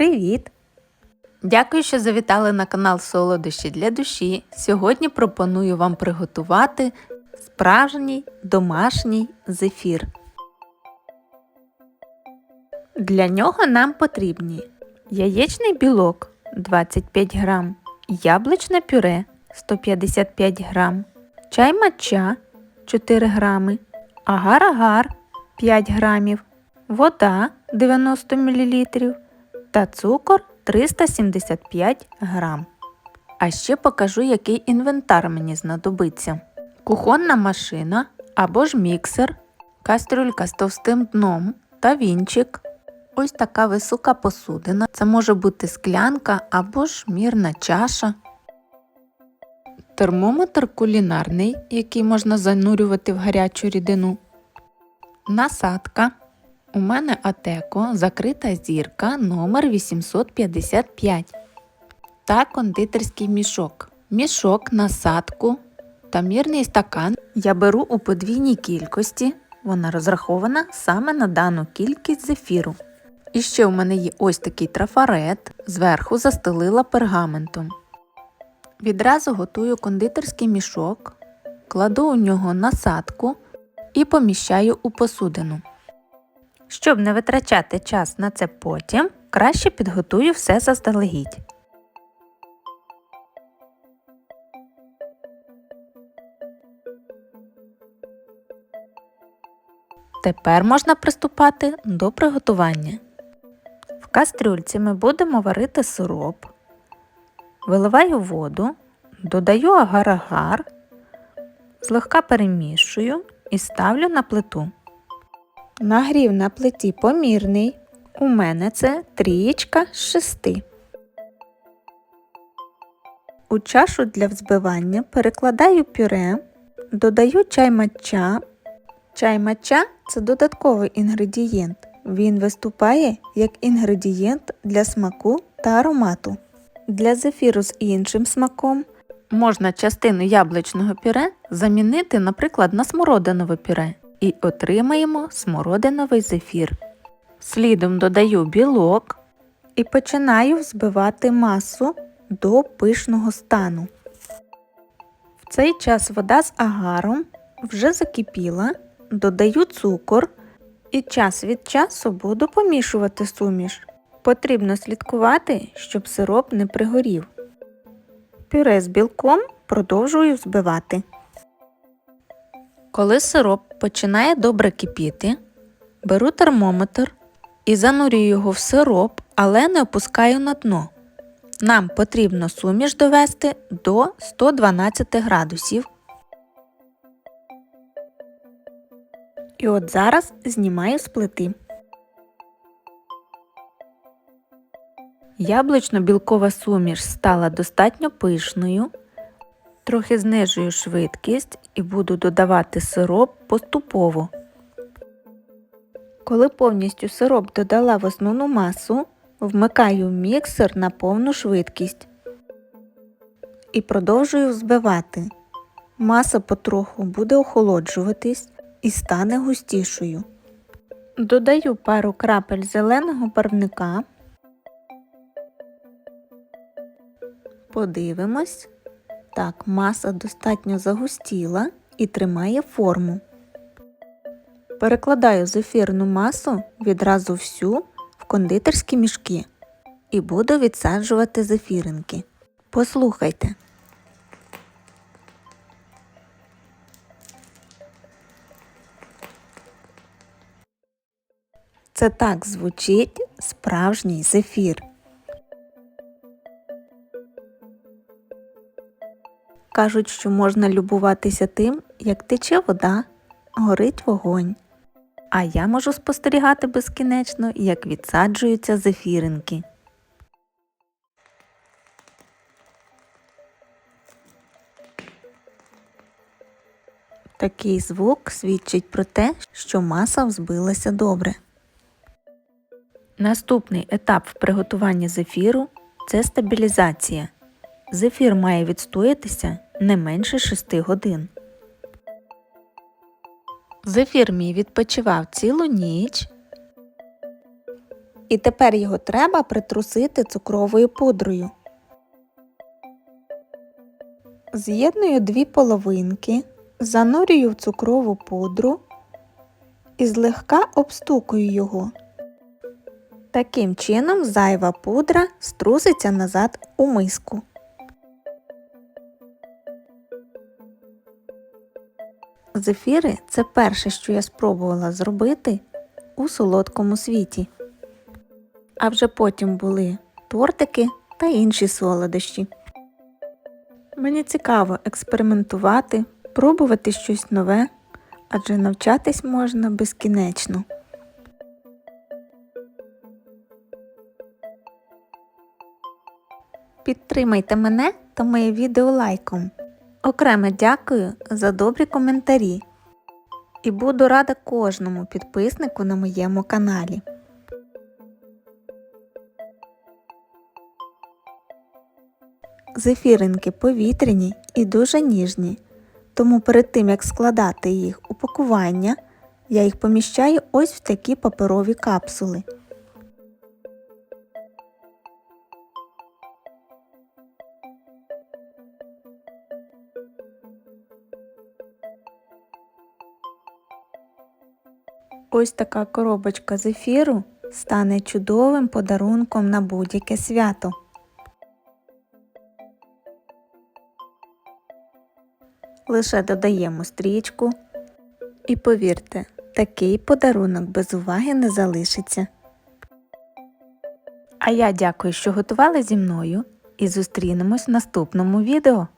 Привіт! Дякую, що завітали на канал Солодощі для душі. Сьогодні пропоную вам приготувати справжній домашній зефір. Для нього нам потрібні яєчний білок 25 грам, яблучне пюре 155 грам, чай матча 4 грами, агар-агар 5 грамів, вода 90 мл та цукор 375 грам. А ще покажу, який інвентар мені знадобиться. Кухонна машина або ж міксер, кастрюлька з товстим дном та вінчик. Ось така висока посудина. Це може бути склянка або ж мірна чаша. Термометр кулінарний, який можна занурювати в гарячу рідину. Насадка. У мене Атеко закрита зірка номер 855 та кондитерський мішок. Мішок, насадку та мірний стакан я беру у подвійній кількості. Вона розрахована саме на дану кількість зефіру. І ще у мене є ось такий трафарет, зверху застелила пергаментом. Відразу готую кондитерський мішок, кладу у нього насадку і поміщаю у посудину. Щоб не витрачати час на це потім, краще підготую все заздалегідь. Тепер можна приступати до приготування. В кастрюльці ми будемо варити сироп, виливаю воду, додаю агар-агар, злегка перемішую і ставлю на плиту. Нагрів на плиті помірний. У мене це трієчка з шести. У чашу для взбивання перекладаю пюре, додаю чай матча. Чай матча це додатковий інгредієнт. Він виступає як інгредієнт для смаку та аромату. Для зефіру з іншим смаком можна частину яблучного пюре замінити, наприклад, на смородинове пюре і отримаємо смородиновий зефір. Слідом додаю білок і починаю взбивати масу до пишного стану. В цей час вода з агаром вже закипіла, додаю цукор і час від часу буду помішувати суміш. Потрібно слідкувати, щоб сироп не пригорів. Пюре з білком продовжую взбивати. Коли сироп починає добре кипіти, беру термометр і занурюю його в сироп, але не опускаю на дно. Нам потрібно суміш довести до 112 градусів. І от зараз знімаю з плити. Яблучно-білкова суміш стала достатньо пишною. Трохи знижую швидкість і буду додавати сироп поступово. Коли повністю сироп додала в основну масу, вмикаю міксер на повну швидкість і продовжую взбивати. Маса потроху буде охолоджуватись і стане густішою. Додаю пару крапель зеленого барвника. Подивимось. Так, маса достатньо загустіла і тримає форму. Перекладаю зефірну масу відразу всю в кондитерські мішки і буду відсаджувати зефіринки. Послухайте. Це так звучить справжній зефір. Кажуть, що можна любуватися тим, як тече вода, горить вогонь. А я можу спостерігати безкінечно, як відсаджуються зефіринки. Такий звук свідчить про те, що маса взбилася добре. Наступний етап в приготуванні зефіру це стабілізація. Зефір має відстоятися не менше 6 годин. Зефір мій відпочивав цілу ніч. І тепер його треба притрусити цукровою пудрою. З'єдную дві половинки, занурюю в цукрову пудру і злегка обстукую його. Таким чином зайва пудра струситься назад у миску. Зефіри це перше, що я спробувала зробити у солодкому світі. А вже потім були тортики та інші солодощі. Мені цікаво експериментувати, пробувати щось нове, адже навчатись можна безкінечно. Підтримайте мене та моє відео лайком. Окремо дякую за добрі коментарі. І буду рада кожному підписнику на моєму каналі. Зефіринки повітряні і дуже ніжні, тому перед тим як складати їх у пакування, я їх поміщаю ось в такі паперові капсули. Ось така коробочка зефіру стане чудовим подарунком на будь-яке свято. Лише додаємо стрічку. І повірте, такий подарунок без уваги не залишиться. А я дякую, що готували зі мною і зустрінемось в наступному відео.